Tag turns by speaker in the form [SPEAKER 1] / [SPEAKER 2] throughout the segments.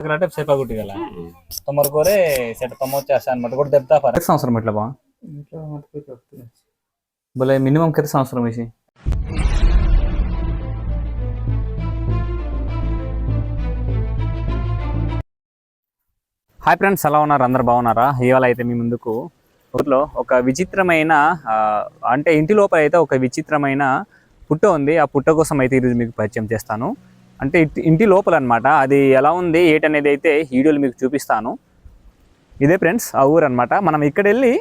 [SPEAKER 1] Karate safe ಆಗಿಟ್ಟಿಗಲ್ಲ ತಮ್ಮರ್ಗೋರೆ set ತಮ್ಮ ಚಾಸ ಅನ್ಬಿಟ್ಟು కూడా దెబ్బతా పర
[SPEAKER 2] ಕೆತ್ತ సంవత్సరం ఇట్లా బా
[SPEAKER 1] ఇంట్లో మటుకు చెప్తున్నా
[SPEAKER 2] భలే మినిమం కెత్త సంవత్సరం వేసి హాయ్ ఫ్రెండ్స్ ఎలా ఉన్నారు అందరు బాగున్నారా ఇవాళ అయితే మీ ముందుకు ఊర్లో ఒక విచిత్రమైన ఆ, అంటే ఇంటి లోపల అయితే ఒక విచిత్రమైన పుట్ట ఉంది ఆ పుట్ట కోసం అయితే ఈరోజు మీకు పరిచయం చేస్తాను అంటే ఇంటి- లోపల అనమాట అది ఎలా ఉంది ఏంటనేది అయితే వీడియోలు మీకు చూపిస్తాను. ఇదే ఫ్రెండ్స్ ఆ ఊరు అనమాట మనం ఇక్కడ వెళ్ళి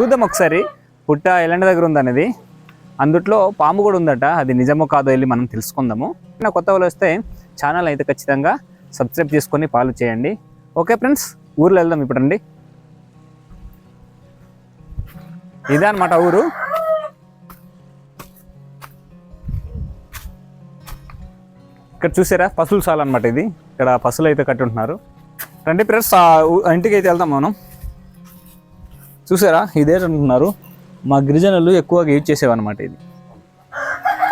[SPEAKER 2] చూద్దాం ఒకసారి. పుట్ట ఎలాంటి దగ్గర ఉందనేది. అందుట్లో పాము కూడా ఉందట. అది నిజమో కాదో వెళ్ళి మనం తెలుసుకుందాము. నా కొత్త వాళ్ళు వస్తే ఛానల్ అయితే ఖచ్చితంగా సబ్స్క్రైబ్ చేసుకొని ఫాలో చేయండి. ఓకే ఫ్రెండ్స్ ఊర్లో వెళ్దాం ఇప్పుడు అండి ఇదే అనమాట ఊరు. ఇక్కడ చూసారా? పసులు సాల అనమాట ఇది. ఇక్కడ పసులు అయితే కట్టి ఉంటున్నారు. రండి ఫ్రెండ్స్ ఇంటికి అయితే వెళ్తాం మనం. చూసారా? ఇదే అంటున్నారు. మా గిరిజనులు ఎక్కువగా యూజ్ చేసేవన్నమాట ఇది.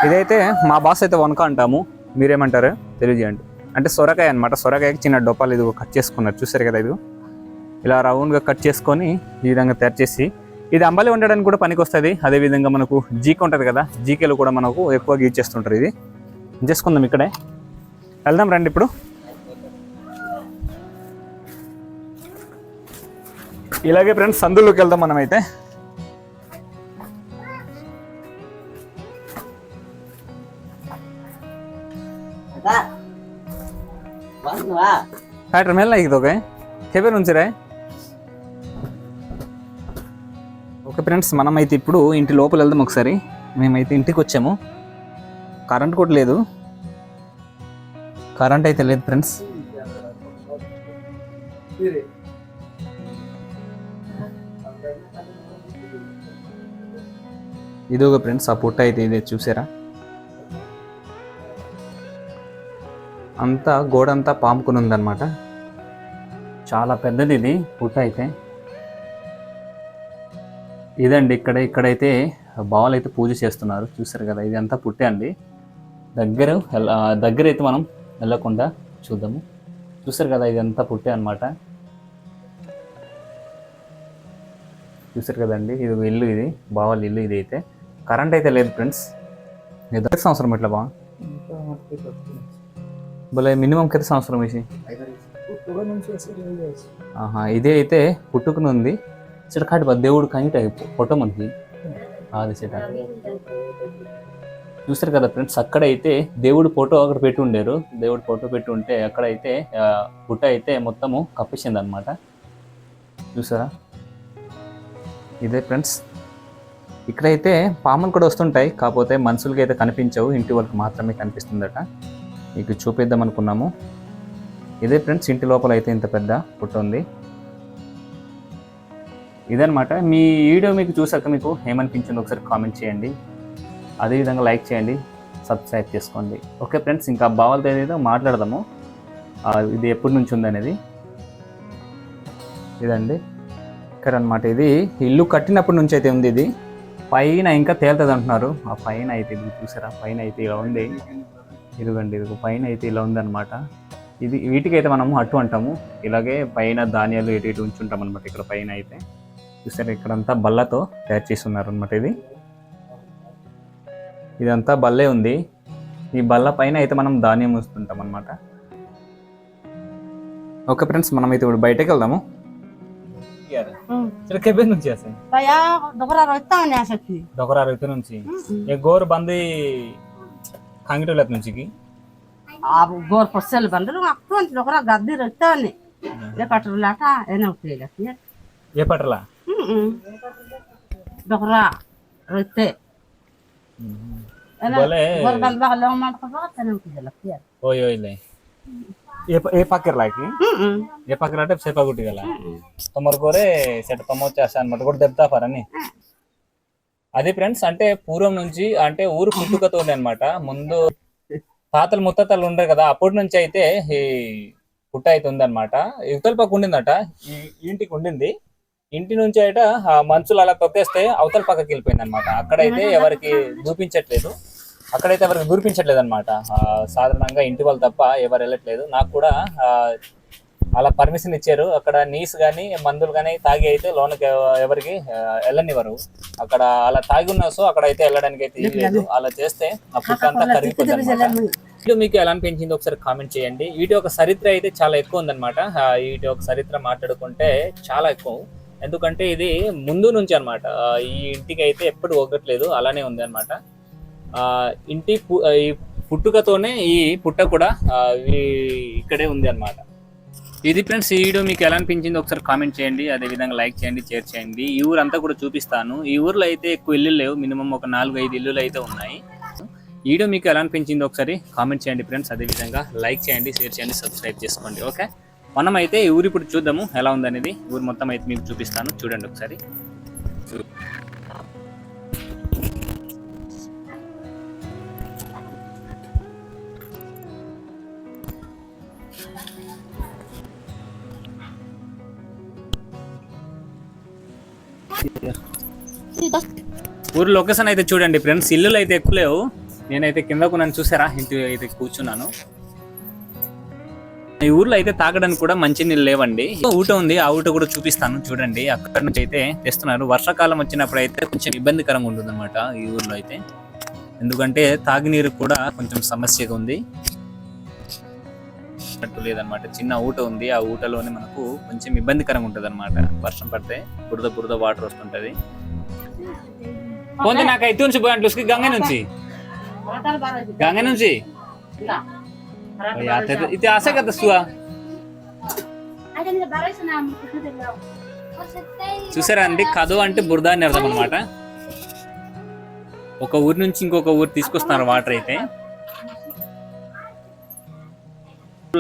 [SPEAKER 2] ఇదైతే మా బాస్ అయితే వనక అంటాము మీరేమంటారు? తెలియజేయండి. అంటే సొరకాయ అనమాట సొరకాయకి చిన్న డొప్పాలు ఇది కట్ చేసుకున్నారు. చూసారు కదా ఇది ఇలా రౌండ్గా కట్ చేసుకొని ఈ విధంగా తయారు చేసి ఇది అంబలి వండడానికి కూడా పనికి వస్తుంది అదేవిధంగా మనకు జీక ఉంటుంది కదా? జీకేలో కూడా మనకు ఎక్కువగా యూజ్ చేస్తుంటారు ఇది చేసుకుందాం ఇక్కడే. వెళ్దాం రండి ఇప్పుడు ఇలాగే ఫ్రెండ్స్ సందులోకి వెళ్దాం మనం అయితే ಫ್ಯಾಕ್ಟ್ರಿ ಮೇಲೆ ಆಗಿದೋಗೆ ಕೆಬೆ నుంచిరే ఓకే ఫ్రెండ్స్ మనమైతే ఇప్పుడు ఇంటి లోపల వెళ్దాం ఒకసారి మేమైతే ఇంటికి వచ్చాము కరెంట్ కూడా లేదు కరెంట్ అయితే లేదు ఫ్రెండ్స్. ఇదొక ఫ్రెండ్స్ ఆ పుట్ట అయితే ఇదే చూసారా? అంతా గోడ అంతా పాముకుని ఉందన్నమాట. చాలా పెద్దది ఇది పుట్ట అయితే. ఇదండి ఇక్కడ ఇక్కడైతే బావలు అయితే పూజ చేస్తున్నారు. చూసారు కదా ఇది అంతా పుట్టే అండి. దగ్గర దగ్గర అయితే మనం వెళ్ళకుండా చూద్దాము. చూసారు కదా ఇది అంతా పుట్టే అనమాట చూసారు కదండి ఇది ఇల్లు ఇది బావాల ఇల్లు ఇది అయితే. కరెంట్ అయితే లేదు ఫ్రెండ్స్. ఎదురు సంవత్సరం ఇట్లా బా భలే మినిమం కింద సంవత్సరం వేసి? ఇదే అయితే పుట్టుకుని ఉంది. చెట కాటి బా దేవుడు కంగిట ఫోటో మనకి అది చెట చూసారు కదా ఫ్రెండ్స్ అక్కడైతే దేవుడి ఫోటో అక్కడ పెట్టి ఉండేరు. దేవుడి ఫోటో పెట్టి ఉంటే అక్కడైతే గుట్ట పుట్ట అయితే మొత్తము కప్పేసింది అనమాట చూసారా ఇదే ఫ్రెండ్స్. ఇక్కడైతే పాములు కూడా వస్తుంటాయి కాకపోతే మనుషులకి అయితే కనిపించవు. ఇంటి వాళ్ళకి మాత్రమే కనిపిస్తుందట. మీకు చూపిద్దాం అనుకున్నాము. ఇదే ఫ్రెండ్స్ ఇంటి లోపల అయితే ఇంత పెద్ద పుట్ట ఉంది. ఇదనమాట మీ వీడియో మీకు చూసాక మీకు? ఏమనిపించిందో ఒకసారి కామెంట్ చేయండి. అదేవిధంగా లైక్ చేయండి సబ్స్క్రైబ్ చేసుకోండి. ఓకే ఫ్రెండ్స్ ఇంకా బావాలతో ఏదైతే మాట్లాడదాము ఇది ఎప్పటి నుంచి ఉందనేది ఇదండి. ఇక్కడ అనమాట ఇది. ఇల్లు కట్టినప్పటి నుంచి అయితే ఉంది ఇది. పైన ఇంకా తేలుతుంది అంటున్నారు. ఆ పైన అయితే ఇది చూసారా? పైన అయితే ఇలా ఉంది. ఇదిగోండి ఇది పైన అయితే ఇలా ఉందన్నమాట. ఇది వీటికైతే మనము అట్టు అంటాము. ఇలాగే పైన ధాన్యాలు ఇటు ఇటు ఉంచుంటాం అనమాట ఇక్కడ పైన అయితే చూసారా? ఇక్కడంతా బల్లతో తయారు చేసి అనమాట ఇది. ఇదంతా బల్లే ఉంది. ఈ బల్ల పైన అయితే మనం ధాన్యం ఉంచుతుంటాం అనమాట ఓకే ఫ్రెండ్స్ మనం అయితే ఇప్పుడు బయటకు వెళ్దాము. నుంచి డొకరా నుంచి. ఏ గోరు రొత్తే నుంచి
[SPEAKER 3] గోరు డొకరా గద్ది
[SPEAKER 2] ఏ
[SPEAKER 3] డొకరా ena utela ya.
[SPEAKER 2] ఓయ్ ఓయ్లే ఏ ఏ పక్కర్లాకి
[SPEAKER 3] Hmm.
[SPEAKER 2] ఏ పక్కన అంటే తమరు కోరే సెట్ తమ వచ్చేస్తా అనమాట కూడా దెబ్బతా పరని అది ఫ్రెండ్స్ అంటే పూర్వం నుంచి అంటే ఊరు పుట్టుకతో అనమాట ముందు తాతలు ముత్తాతలు ఉండే కదా అప్పటి నుంచి అయితే ఈ పుట్ట అయితే ఉందన్నమాట ఇవతల పక్క ఉండిందట ఇంటికి ఉండింది ఇంటి నుంచి అయితే ఆ మనుషులు అలా తొక్కేస్తే అవతల పక్కకి వెళ్ళిపోయింది అనమాట అక్కడైతే ఎవరికి చూపించట్లేదు. అక్కడైతే ఎవరికి గురిపించట్లేదు అనమాట సాధారణంగా ఇంటి వాళ్ళు తప్ప ఎవరు వెళ్ళట్లేదు. నాకు కూడా అలా పర్మిషన్ ఇచ్చారు. అక్కడ నీస్ కానీ మందులు కానీ తాగి అయితే లోనకి ఎవ- ఎవరికి వెళ్ళనివ్వరు. అక్కడ అలా తాగి ఉన్నా సో అక్కడ అయితే వెళ్ళడానికి అయితే లేదు అలా చేస్తే ఆ ఫుడ్ అంతా కరిగిపోతుంది. వీడియో మీకు ఎలా అనిపించింది ఒకసారి కామెంట్ చేయండి. వీటి యొక్క చరిత్ర అయితే చాలా ఎక్కువ ఉందన్నమాట. వీటి యొక్క చరిత్ర మాట్లాడుకుంటే చాలా ఎక్కువ. ఎందుకంటే ఇది ముందు నుంచి అనమాట ఈ ఇంటికి అయితే ఎప్పుడు ఒగ్గట్లేదు అలానే ఉంది అనమాట ఇంటి పు- ఈ పుట్టుకతోనే ఈ పుట్ట కూడా ఇక్కడే ఉంది అనమాట ఇది ఫ్రెండ్స్ ఈ వీడియో మీకు ఎలా అనిపించింది ఒకసారి కామెంట్ చేయండి అదే విధంగా లైక్ చేయండి షేర్ చేయండి. ఈ అంతా కూడా చూపిస్తాను. ఈ ఊర్లో అయితే ఎక్కువ ఇల్లు లేవు మినిమం ఒక నాలుగు ఐదు ఇల్లులు అయితే ఉన్నాయి. ఈ వీడియో మీకు ఎలా అనిపించింది ఒకసారి కామెంట్ చేయండి ఫ్రెండ్స్ అదే విధంగా లైక్ చేయండి షేర్ చేయండి సబ్స్క్రైబ్ చేసుకోండి ఓకే మనం అయితే ఈ ఊరు ఇప్పుడు చూద్దాము ఎలా ఉందనేది. ఊరు మొత్తం అయితే మీకు చూపిస్తాను. చూడండి ఒకసారి. ఊరు లొకేషన్ అయితే చూడండి ఫ్రెండ్స్. ఇల్లులు అయితే ఎక్కువ లేవు. నేనైతే కిందకు నన్ను చూసారా? ఇంటి అయితే కూర్చున్నాను. ఈ ఊర్లో అయితే తాగడానికి కూడా మంచి నీళ్ళు లేవండి. ఊట ఉంది ఆ ఊట కూడా చూపిస్తాను చూడండి. అక్కడ నుంచి అయితే తెస్తున్నారు. వర్షాకాలం వచ్చినప్పుడు అయితే కొంచెం ఇబ్బందికరంగా ఉంటుంది అనమాట ఈ ఊర్లో అయితే. ఎందుకంటే తాగునీరు కూడా కొంచెం సమస్యగా ఉంది. లేదనమాట చిన్న ఊట ఉంది ఆ ఊటలోనే మనకు కొంచెం ఇబ్బందికరంగా ఉంటుంది అనమాట వర్షం పడితే బురద బురద వాటర్ వస్తుంటది. నాకు అయితే నుంచి పోయి అంటే గంగ నుంచి. గంగ నుంచి. ఇది ఆశ కదా సువా చూసారా అండి కదో అంటే బురద అని అర్థం అనమాట ఒక ఊరి నుంచి ఇంకొక ఊరు తీసుకొస్తున్నారు వాటర్ అయితే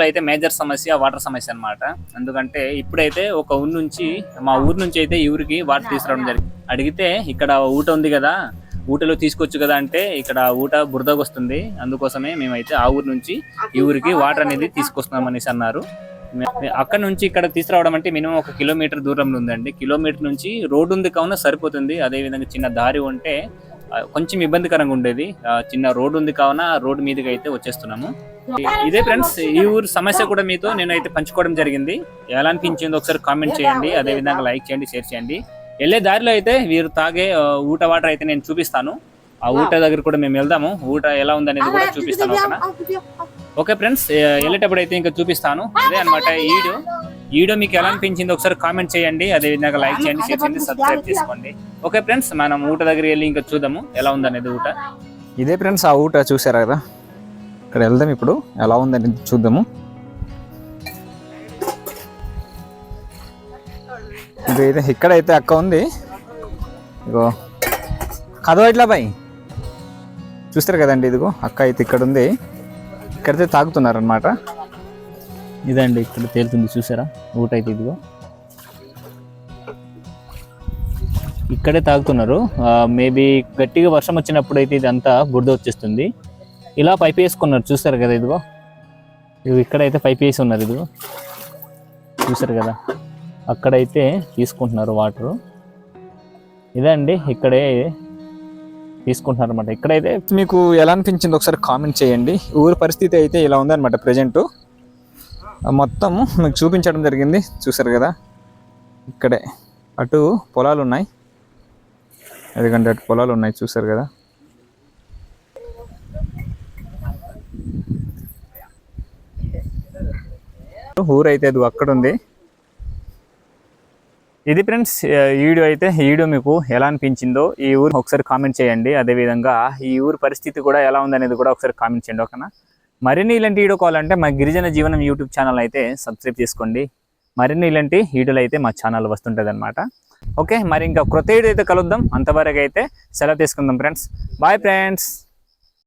[SPEAKER 2] అయితే మేజర్ సమస్య వాటర్ సమస్య అన్నమాట ఎందుకంటే ఇప్పుడైతే ఒక ఊరు నుంచి మా ఊరు నుంచి అయితే ఈ ఊరికి వాటర్ తీసుకురావడం జరిగింది అడిగితే ఇక్కడ ఊట ఉంది కదా ఊటలో తీసుకోవచ్చు కదా అంటే ఇక్కడ ఊట బురదకు వస్తుంది. అందుకోసమే మేమైతే ఆ ఊరు నుంచి ఈ ఊరికి వాటర్ అనేది తీసుకొస్తున్నాం అనేసి అన్నారు. అక్కడ నుంచి ఇక్కడ తీసుకురావడం అంటే మినిమం ఒక కిలోమీటర్ దూరంలో ఉందండి. కిలోమీటర్ నుంచి రోడ్డు ఉంది కావున సరిపోతుంది. అదే విధంగా చిన్న దారి ఉంటే కొంచెం ఇబ్బందికరంగా ఉండేది. చిన్న రోడ్డు ఉంది కావున రోడ్డు మీదకి అయితే వచ్చేస్తున్నాము. ఇదే ఫ్రెండ్స్ ఈ ఊరు సమస్య కూడా మీతో నేనైతే పంచుకోవడం జరిగింది. ఎలా అనిపించిందో ఒకసారి కామెంట్ చేయండి. అదే విధంగా లైక్ చేయండి షేర్ చేయండి. వెళ్ళే దారిలో అయితే వీరు తాగే ఊట వాటర్ అయితే నేను చూపిస్తాను. ఆ ఊట దగ్గర కూడా మేము వెళ్దాము. ఊట ఎలా ఉందనేది కూడా చూపిస్తాను ఓకేనా ఓకే ఫ్రెండ్స్ వెళ్ళేటప్పుడు అయితే ఇంకా చూపిస్తాను. అదే అనమాట ఈ వీడియో ఈ వీడియో మీకు ఎలా అనిపించింది ఒకసారి కామెంట్ చేయండి. అదే విధంగా లైక్ చేయండి షేర్ చేయండి సబ్స్క్రైబ్ చేసుకోండి. ఓకే ఫ్రెండ్స్ మనం ఊట దగ్గర వెళ్ళి ఇంకా చూద్దాము. ఎలా ఉందనేది ఊట.
[SPEAKER 4] ఇదే ఫ్రెండ్స్ ఆ ఊట చూసారా కదా? ఇక్కడ వెళ్దాం ఇప్పుడు. ఎలా ఉందని చూద్దాము. ఇదైతే ఇక్కడైతే అక్క ఉంది. ఇగో కదో ఇట్లా బాయ్. చూస్తారు కదండి ఇదిగో అక్క అయితే ఇక్కడ ఉంది. ఇక్కడైతే తాగుతున్నారనమాట
[SPEAKER 2] ఇదండి ఇక్కడ తేలుతుంది చూసారా? ఊట అయితే ఇదిగో. ఇక్కడే తాగుతున్నారు. మేబీ గట్టిగా వర్షం వచ్చినప్పుడు అయితే ఇదంతా బురద వచ్చేస్తుంది. ఇలా పైప్ వేసుకున్నారు చూస్తారు కదా ఇదిగో? ఇక్కడైతే పైప్ వేసి ఉన్నారు ఇదిగో. చూసారు కదా? అక్కడైతే తీసుకుంటున్నారు వాటరు. ఇదే అండి ఇక్కడే తీసుకుంటున్నారు అనమాట ఇక్కడైతే
[SPEAKER 4] మీకు ఎలా అనిపించింది ఒకసారి కామెంట్ చేయండి. ఊరి పరిస్థితి అయితే ఇలా ఉందన్నమాట ప్రజెంటు. మొత్తం మీకు చూపించడం జరిగింది చూసారు కదా? ఇక్కడే. అటు పొలాలు ఉన్నాయి ఎందుకంటే అటు పొలాలు ఉన్నాయి చూసారు కదా? ఊరు అయితే అది అక్కడ ఉంది ఇది ఫ్రెండ్స్ ఈ వీడియో అయితే ఈ వీడియో మీకు ఎలా అనిపించిందో ఈ ఊరు ఒకసారి కామెంట్ చేయండి. అదేవిధంగా ఈ ఊరు పరిస్థితి కూడా ఎలా ఉందనేది కూడా ఒకసారి కామెంట్ చేయండి ఓకేనా మరిన్ని ఇలాంటి వీడియో కావాలంటే మా గిరిజన జీవనం యూట్యూబ్ ఛానల్ అయితే సబ్స్క్రైబ్ చేసుకోండి. మరిన్ని ఇలాంటి వీడియోలు అయితే మా ఛానల్ వస్తుంటుంది అనమాట ఓకే మరి ఇంకా క్రొత్త వీడియో అయితే కలుద్దాం. అంతవరకు అయితే సెలవు తీసుకుందాం ఫ్రెండ్స్ బాయ్ ఫ్రెండ్స్